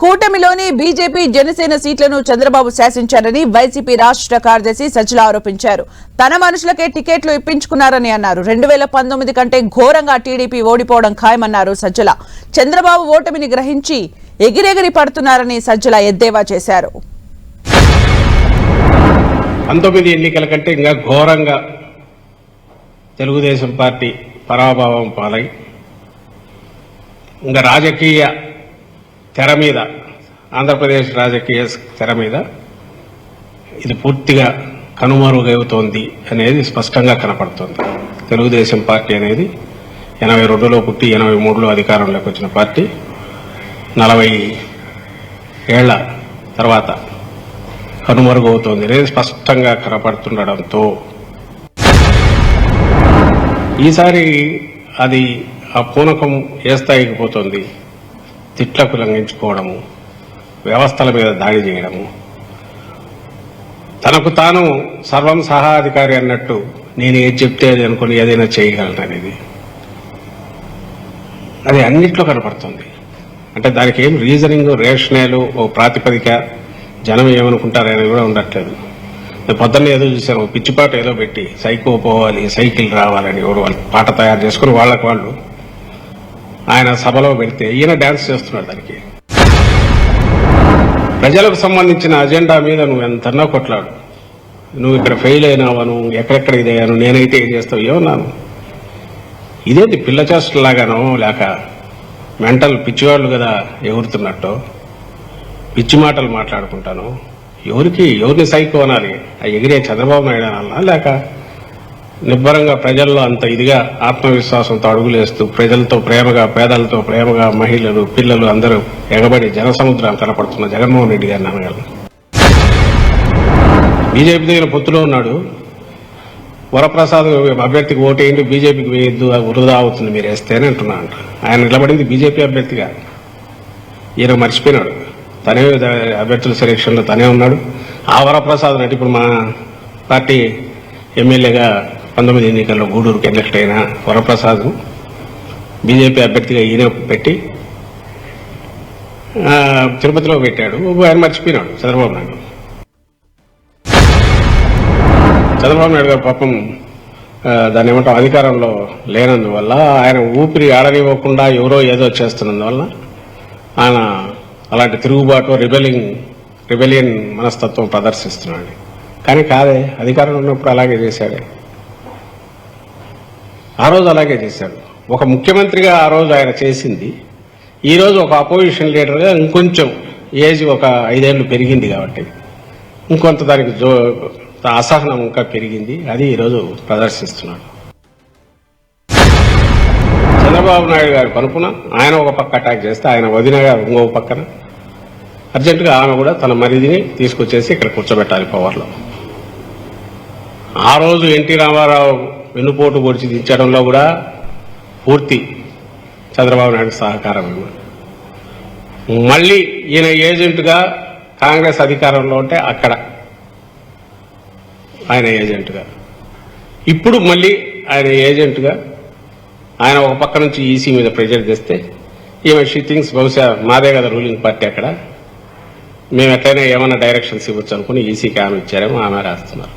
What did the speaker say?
కూటమిలోని BJP Janasena సీట్లను Chandrababu శాసించారని YCP రాష్ట్ర కార్యదర్శి సజ్జల ఆరోపించారు. తన మనుషులకే టికెట్లు ఇప్పించుకున్నారని అన్నారు. రెండు వేల పంతొమ్మిది కంటే ఘోరంగా టీడీపీ ఓడిపోవడం ఖాయమన్నారు సజ్జల. చంద్రబాబు ఓటమిని గ్రహించి ఎగిరెగిరి పడుతున్నారని సజ్జల ఎద్దేవా చేశారు. పంతొమ్మిది ఎన్నికల కంటే ఇంకా ఘోరంగా తెలుగుదేశం పార్టీ పరాభావం పాలై ఇంకా రాజకీయ తెర మీద ఆంధ్రప్రదేశ్ రాజకీయ తెర మీద ఇది పూర్తిగా కనుమరుగవుతోంది అనేది స్పష్టంగా కనపడుతోంది. తెలుగుదేశం పార్టీ అనేది ఎనభై రెండులో పుట్టి ఎనభై మూడులో అధికారంలోకి వచ్చిన పార్టీ. నలభై ఏళ్ళ తర్వాత కనుమరుగవుతోంది అనేది స్పష్టంగా కనపడుతుండడంతో. ఈసారి అది ఆ పూనకం ఏ స్థాయికి పోతుంది? తిట్లకు లంఘించుకోవడము వ్యవస్థల మీద దాడి చేయడము. తనకు తాను సర్వం సహాధికారి అన్నట్టు నేను ఏది చెప్తే అది అనుకుని ఏదైనా చేయగలను అనేది. అది అన్నిట్లో కనపడుతుంది. అంటే దానికి ఏం రీజనింగ్ రేషనల్ ఓ ప్రాతిపదిక జనం ఏమనుకుంటారనేది కూడా ఉండట్లేదు. పొద్దున్న ఏదో చూశాను పిచ్చిపాటు పిచ్చిపాట ఏదో పెట్టి సైకో పోవాలి సైకిల్ రావాలని ఎవరు వాళ్ళు పాట తయారు చేసుకుని వాళ్ళకు వాళ్ళు ఆయన సభలో పెడితే ఈయన డాన్స్ చేస్తున్నాడు దానికి. ప్రజలకు సంబంధించిన అజెండా మీద నువ్వు ఎంతన్నా కొట్లాడు. నువ్వు ఇక్కడ ఫెయిల్ అయినావా నువ్వు ఎక్కడెక్కడ ఇదయ్యాను నేనైతే ఏం చేస్తావు? ఏమన్నాను ఇదేంటి పిల్ల చేష్టలాగానో లేక మెంటల్ పిచ్చివాళ్ళు కదా ఎగురుతున్నట్టు? పిచ్చి మాటలు మాట్లాడుకుంటాను. ఎవరికి ఎవరిని సైకో అనాలి? ఆ ఎగిరే చంద్రబాబు నాయుడు అనాలా లేక నిబ్బరంగా ప్రజల్లో అంత ఇదిగా ఆత్మవిశ్వాసంతో అడుగులేస్తూ ప్రజలతో ప్రేమగా పేదలతో ప్రేమగా మహిళలు పిల్లలు అందరూ ఎగబడి జనసముద్రం కనపడుతున్న జగన్మోహన్ రెడ్డి గారిని నాన్నగారు. బీజేపీ దగ్గర పొత్తులో ఉన్నాడు. వరప్రసాద్ అభ్యర్థికి ఓటేయండి బీజేపీకి వేయద్దు వృధా అవుతుంది మీరు వేస్తేనే అంటున్నా అంట. ఆయన నిలబడింది బీజేపీ అభ్యర్థిగా. ఈయన మర్చిపోయినాడు. తనే అభ్యర్థుల సెలక్షన్లో తనే ఉన్నాడు. ఆ వరప్రసాద్ అంటే ఇప్పుడు మా పార్టీ ఎమ్మెల్యేగా పంతొమ్మిది ఎన్నికల్లో గూడూరుకు ఎలక్ట్ అయిన వరప్రసాద్ బీజేపీ అభ్యర్థిగా ఈయన పెట్టి తిరుపతిలో పెట్టాడు. ఆయన మర్చిపోయినాడు చంద్రబాబు నాయుడు. చంద్రబాబు నాయుడు గారు పాపం దాని దాన్ని ఏమంటాం అధికారంలో లేనందువల్ల ఆయన ఊపిరి ఆడనివ్వకుండా ఎవరో ఏదో చేస్తున్నందువల్ల ఆయన అలాంటి తిరుగుబాటు రిబెలింగ్ రిబెలియన్ మనస్తత్వం ప్రదర్శిస్తున్నాడు. కానీ కాదే అధికారంలో ఉన్నప్పుడు అలాగే చేశాడే. ఆ రోజు అలాగే చేశాడు ఒక ముఖ్యమంత్రిగా ఆ రోజు ఆయన చేసింది. ఈరోజు ఒక అపోజిషన్ లీడర్గా ఇంకొంచెం ఏజ్ ఒక ఐదేళ్ళు పెరిగింది కాబట్టి ఇంకొంత దానికి జో అసహనం ఇంకా పెరిగింది. అది ఈరోజు ప్రదర్శిస్తున్నాడు. చంద్రబాబు నాయుడు గారి కనుపున ఆయన ఒక పక్క అటాక్ చేస్తే ఆయన వదిన గారు ఇంకో పక్కన. అర్జెంటుగా ఆమె కూడా తన మరిదిని తీసుకొచ్చేసి ఇక్కడ కూర్చోబెట్టాలి పవర్లో ఆ రోజు ఎన్టీ రామారావు వెన్నుపోటు పొడిచి దించడంలో కూడా పూర్తి చంద్రబాబు నాయుడు సహకారం మళ్ళీ ఈయన ఏజెంట్గా కాంగ్రెస్ అధికారంలో ఉంటే అక్కడ ఆయన ఏజెంట్గా. ఇప్పుడు మళ్ళీ ఆయన ఏజెంట్గా ఆయన ఒక పక్క నుంచి ఈసీ మీద ప్రెజర్ చేస్తే ఈమె షీ థింగ్స్ బహుశా మాదే కదా రూలింగ్ పార్టీ అక్కడ. మేము ఎట్లయినా ఏమైనా డైరెక్షన్స్ ఇవ్వచ్చు అనుకుని ఈసీకి ఆమె ఇచ్చారేమో ఆమె రాస్తున్నారు.